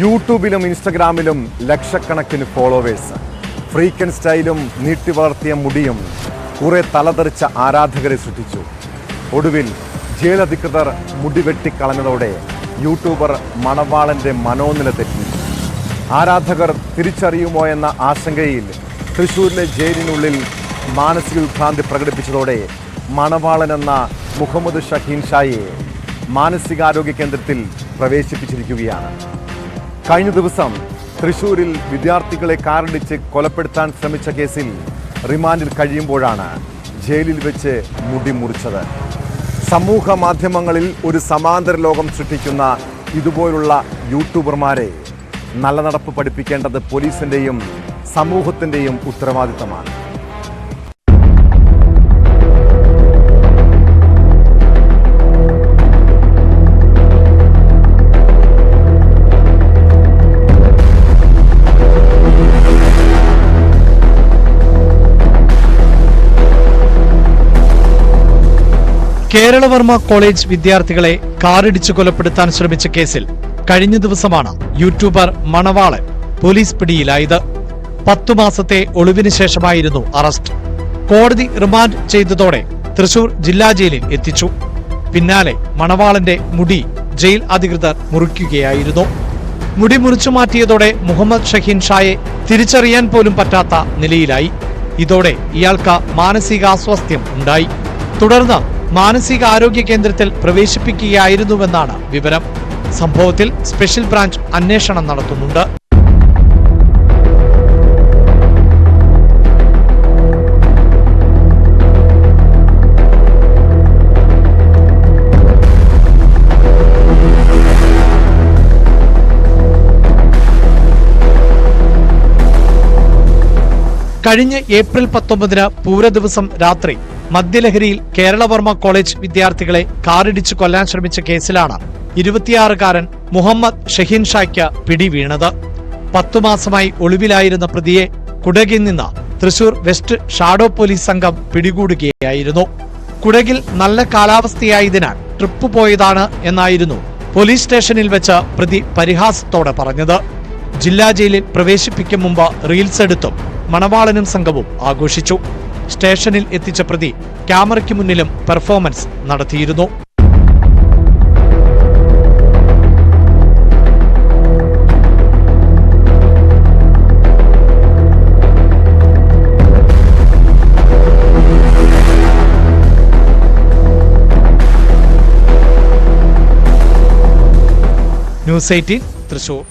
യൂട്യൂബിലും ഇൻസ്റ്റഗ്രാമിലും ലക്ഷക്കണക്കിന് ഫോളോവേഴ്സ് ഫ്രീക്കൻ സ്റ്റൈലും നീട്ടി വളർത്തിയ മുടിയും കുറെ തലതെറിച്ച ആരാധകരെ സൃഷ്ടിച്ചു. ഒടുവിൽ ജയിലധികൃതർ മുടി വെട്ടിക്കളഞ്ഞതോടെ യൂട്യൂബർ മണവാളന്റെ മനോനില തെറ്റി. ആരാധകർ തിരിച്ചറിയുമോ എന്ന ആശങ്കയിൽ തൃശൂരിലെ ജയിലിനുള്ളിൽ മാനസിക വിഭ്രാന്തി പ്രകടിപ്പിച്ചതോടെ മണവാളൻ എന്ന മുഹമ്മദ് ഷഹീൻ ഷായെ മാനസികാരോഗ്യ കേന്ദ്രത്തിൽ പ്രവേശിപ്പിച്ചിരിക്കുകയാണ്. കഴിഞ്ഞ ദിവസം തൃശൂരിൽ വിദ്യാർത്ഥികളെ കാറിടിച്ച് കൊലപ്പെടുത്താൻ ശ്രമിച്ച കേസിൽ റിമാൻഡിൽ കഴിയുമ്പോഴാണ് ജയിലിൽ വെച്ച് മുടി മുറിച്ചത്. സമൂഹ മാധ്യമങ്ങളിൽ ഒരു സമാന്തര ലോകം സൃഷ്ടിക്കുന്ന ഇതുപോലുള്ള യൂട്യൂബർമാരെ നല്ല നടപ്പ് പഠിപ്പിക്കേണ്ടത് പോലീസിന്റെയും സമൂഹത്തിന്റെയും ഉത്തരവാദിത്തമാണ്. കേരളവർമ്മ കോളേജ് വിദ്യാർത്ഥികളെ കാറിടിച്ചു കൊലപ്പെടുത്താൻ ശ്രമിച്ച കേസിൽ കഴിഞ്ഞ ദിവസമാണ് യൂട്യൂബർ മണവാളൻ പോലീസ് പിടിയിലായത്. പത്തു മാസത്തെ ഒളിവിന് ശേഷമായിരുന്നു അറസ്റ്റ്. കോടതി റിമാൻഡ് ചെയ്തതോടെ തൃശൂർ ജില്ലാ ജയിലിൽ എത്തിച്ചു. പിന്നാലെ മണവാളന്റെ മുടി ജയിൽ അധികൃതർ മുറിക്കുകയായിരുന്നു. മുടി മുറിച്ചു മാറ്റിയതോടെ മുഹമ്മദ് ഷഹീൻ ഷായെ തിരിച്ചറിയാൻ പോലും പറ്റാത്ത നിലയിലായി. ഇതോടെ ഇയാൾക്ക് മാനസികാസ്വാസ്ഥ്യം ഉണ്ടായി. തുടർന്ന് മാനസികാരോഗ്യ കേന്ദ്രത്തിൽ പ്രവേശിപ്പിക്കുകയായിരുന്നുവെന്നാണ് വിവരം. സംഭവത്തിൽ സ്പെഷ്യൽ ബ്രാഞ്ച് അന്വേഷണം നടത്തുന്നുണ്ട്. കഴിഞ്ഞ ഏപ്രിൽ പത്തൊമ്പതിന് പൂരദിവസം രാത്രി മദ്യലഹരിയിൽ കേരളവർമ്മ കോളേജ് വിദ്യാർത്ഥികളെ കാറിടിച്ചു കൊല്ലാൻ ശ്രമിച്ച കേസിലാണ് ഇരുപത്തിയാറുകാരൻ മുഹമ്മദ് ഷഹീൻ ഷായ്ക്ക് പിടിവീണത്. പത്തു മാസമായി ഒളിവിലായിരുന്ന പ്രതിയെ കുടകിൽ നിന്ന് തൃശൂർ വെസ്റ്റ് ഷാഡോ പോലീസ് സംഘം പിടികൂടുകയായിരുന്നു. കുടകിൽ നല്ല കാലാവസ്ഥയായതിനാൽ ട്രിപ്പ് പോയതാണ് എന്നായിരുന്നു പോലീസ് സ്റ്റേഷനിൽ വെച്ച് പ്രതി പരിഹാസത്തോടെ പറഞ്ഞത്. ജില്ലാ ജയിലിൽ പ്രവേശിപ്പിക്കും മുമ്പ് റീൽസ് എടുത്തും മണവാളനും സംഘവും ആഘോഷിച്ചു. സ്റ്റേഷനിൽ എത്തിച്ച പ്രതി ക്യാമറയ്ക്ക് മുന്നിലും പെർഫോമൻസ് നടത്തിയിരുന്നു. News eighteen Thrissur.